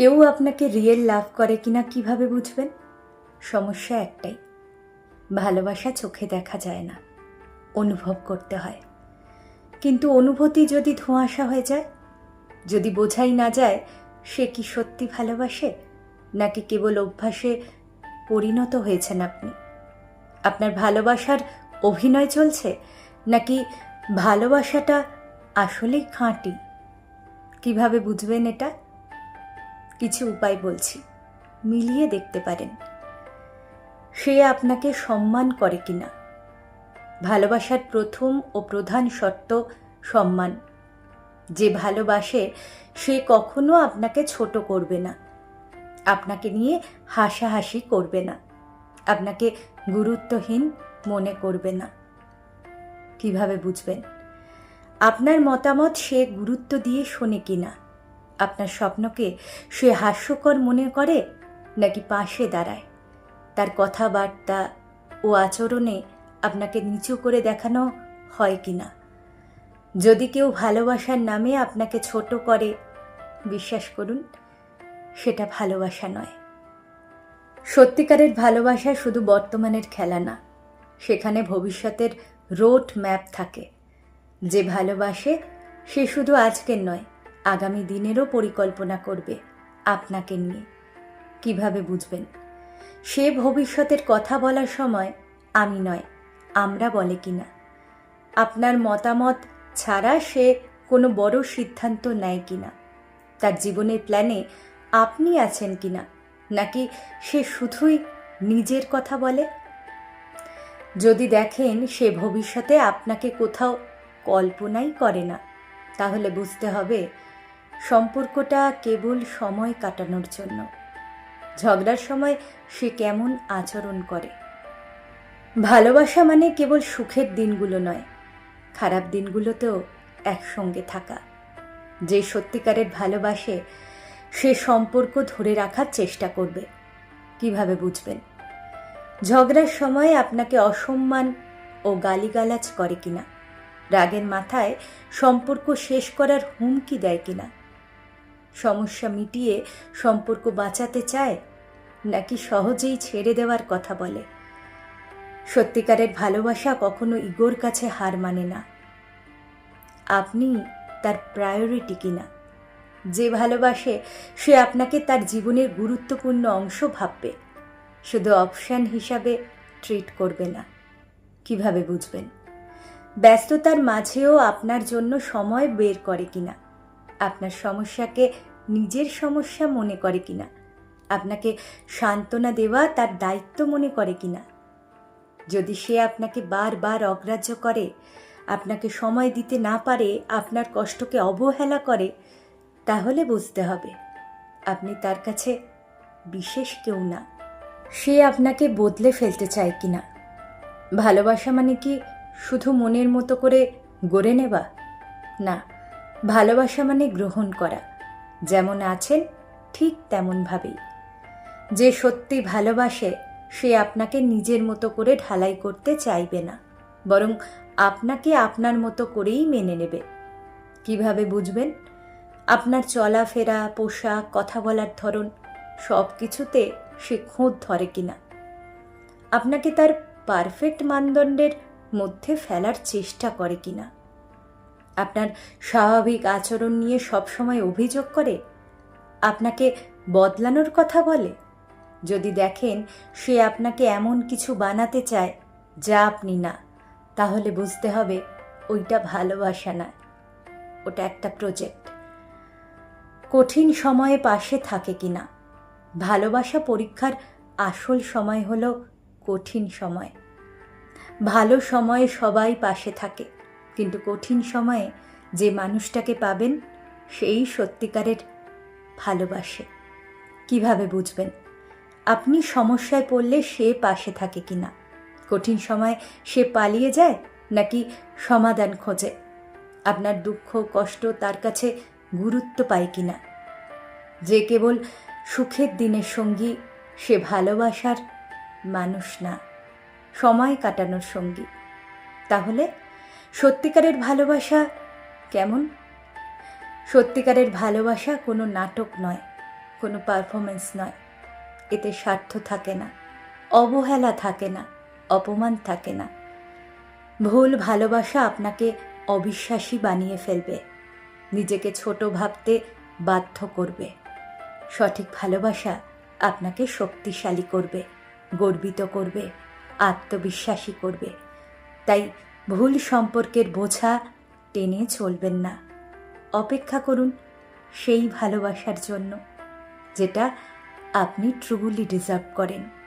কেউ আপনাকে real love করে কিনা কীভাবে বুঝবেন? সমস্যা একটাই, ভালোবাসা চোখে দেখা যায় না, অনুভব করতে হয়। কিন্তু অনুভূতি যদি ধোঁয়াশা হয়ে যায়, যদি বোঝাই না যায়, সে কি সত্যি ভালোবাসে? নাকি কেবল অভ্যাসে পরিণত হয়েছেন আপনি? আপনার ভালোবাসার অভিনয় চলছে, নাকি ভালোবাসাটা আসলেই খাঁটি? কীভাবে বুঝবেন এটা? কিছু উপায় বলছি। মিলিয়ে দেখতে পারেন। সে আপনাকে সম্মান করে কিনা। ভালোবাসার প্রথম ও প্রধান শর্ত সম্মান। যে ভালোবাসে, সে কখনো আপনাকে ছোট করবে না। আপনাকে নিয়ে হাসাহাসি করবে না। আপনাকে গুরুত্বহীন মনে করবে না। কীভাবে বুঝবেন? আপনার মতামত সে গুরুত্ব দিয়ে শোনে কিনা। আপনার স্বপ্নকে সে হাস্যকর মনে করে নাকি পাশে দাঁড়ায়? তার কথাবার্তা ও আচরণে আপনাকে নিচু করে দেখানো হয় কি না? যদি কেউ ভালোবাসার নামে আপনাকে ছোট করে, বিশ্বাস করুন, সেটা ভালোবাসা নয়। সত্যিকারের ভালোবাসা শুধু বর্তমানের খেলা না, সেখানে ভবিষ্যতের রোড ম্যাপ থাকে। যে ভালোবাসে, সে শুধু আজকের নয় আগামী দিনেরও পরিকল্পনা করবে আপনাকে নিয়ে। কীভাবে বুঝবেন? সে ভবিষ্যতের কথা বলার সময় আমি নয়, আমরা বলে কিনা। আপনার মতামত ছাড়া সে কোনো বড় সিদ্ধান্ত নেয় কিনা? তার জীবনের প্ল্যানে আপনি আছেন কিনা? নাকি সে শুধুই নিজের কথা বলে? যদি দেখেন সে ভবিষ্যতে আপনাকে কোথাও কল্পনাই করে না, তাহলে বুঝতে হবে সম্পর্কটা কেবল সময় কাটানোর জন্য। ঝগড়ার সময় সে কেমন আচরণ করে। ভালোবাসা মানে কেবল সুখের দিনগুলো নয়, খারাপ দিনগুলোতেও একসঙ্গে থাকা। যে সত্যিকারের ভালোবাসে, সে সম্পর্ক ধরে রাখার চেষ্টা করবে। কীভাবে বুঝবেন? ঝগড়ার সময় আপনাকে অসম্মান ও গালিগালাজ করে কিনা? রাগের মাথায় সম্পর্ক শেষ করার হুমকি দেয় কিনা? সমস্যা মিটিয়ে সম্পর্ক বাঁচাতে চায়, নাকি সহজেই ছেড়ে দেওয়ার কথা বলে? সত্যিকারের ভালোবাসা কখনো ইগোর কাছে হার মানে না। আপনি তার প্রায়োরিটি কিনা? যে ভালোবাসে, সে আপনাকে তার জীবনের গুরুত্বপূর্ণ অংশ ভাববে। শুধু অপশান হিসাবে ট্রিট করবে না। কীভাবে বুঝবেন? ব্যস্ততার মাঝেও আপনার জন্য সময় বের করে কিনা? আপনার সমস্যাকে নিজের সমস্যা মনে করে কিনা? আপনাকে সান্ত্বনা দেওয়া তার দায়িত্ব মনে করে কিনা? যদি সে আপনাকে বারবার অগ্রাহ্য করে, আপনাকে সময় দিতে না পারে, আপনার কষ্টকে অবহেলা করে, তাহলে বুঝতে হবে, আপনি তার কাছে বিশেষ কেউ না। সে আপনাকে বদলে ফেলতে চায় কি না ভালোবাসা মানে কি শুধু মনের মতো করে গড়ে নেবা না ভালোবাসা মানে গ্রহণ করা। যেমন আছেন, ঠিক তেমনভাবেই। যে সত্যি ভালোবাসে, সে আপনাকে নিজের মতো করে ঢালাই করতে চাইবে না। বরং আপনাকে আপনার মতো করেই মেনে নেবে। কীভাবে বুঝবেন? আপনার চলাফেরা, পোশাক, কথা বলার ধরন সব কিছুতে সে খোঁজ ধরে কিনা। আপনাকে তার পারফেক্ট মানদণ্ডের মধ্যে ফেলার চেষ্টা করে কিনা। আপনার স্বাভাবিক আচরণ নিয়ে সবসময় অভিযোগ করে? আপনাকে বদলানোর কথা বলে? যদি দেখেন সে আপনাকে এমন কিছু বানাতে চায় যা আপনি না, তাহলে বুঝতে হবে ওইটা ভালোবাসা না। ওটা একটা প্রজেক্ট কঠিন সময়ে পাশে থাকে কি না? ভালোবাসা পরীক্ষার আসল সময় হলো কঠিন সময়। ভালো সময়ে সবাই পাশে থাকে। কিন্তু কঠিন সময়ে যে মানুষটাকে পাবেন, সেই সত্যিকারের ভালোবাসে। কীভাবে বুঝবেন? আপনি সমস্যায় পড়লে সে পাশে থাকে কি না কঠিন সময় সে পালিয়ে যায় নাকি সমাধান খোঁজে? আপনার দুঃখ, কষ্ট তার কাছে গুরুত্ব পায় কি না যে কেবল সুখের দিনের সঙ্গী, সে ভালোবাসার মানুষ না। সময় কাটানোর সঙ্গী। তাহলে সত্যিকারের ভালোবাসা কেমন? সত্যিকারের ভালোবাসা কোনো নাটক নয়, কোনো পারফরমেন্স নয়। এতে স্বার্থ থাকে না, অবহেলা থাকে না, অপমান থাকে না। ভুল ভালোবাসা আপনাকে অবিশ্বাসী বানিয়ে ফেলবে, নিজেকে ছোট ভাবতে বাধ্য করবে। সঠিক ভালোবাসা আপনাকে শক্তিশালী করবে, গর্বিত করবে, আত্মবিশ্বাসী করবে। তাই ভুল সম্পর্কের বোঝা টেনে চলবেন না। অপেক্ষা করুন সেই ভালোবাসার জন্য, যেটা আপনি ট্রুলি ডিজার্ভ করেন।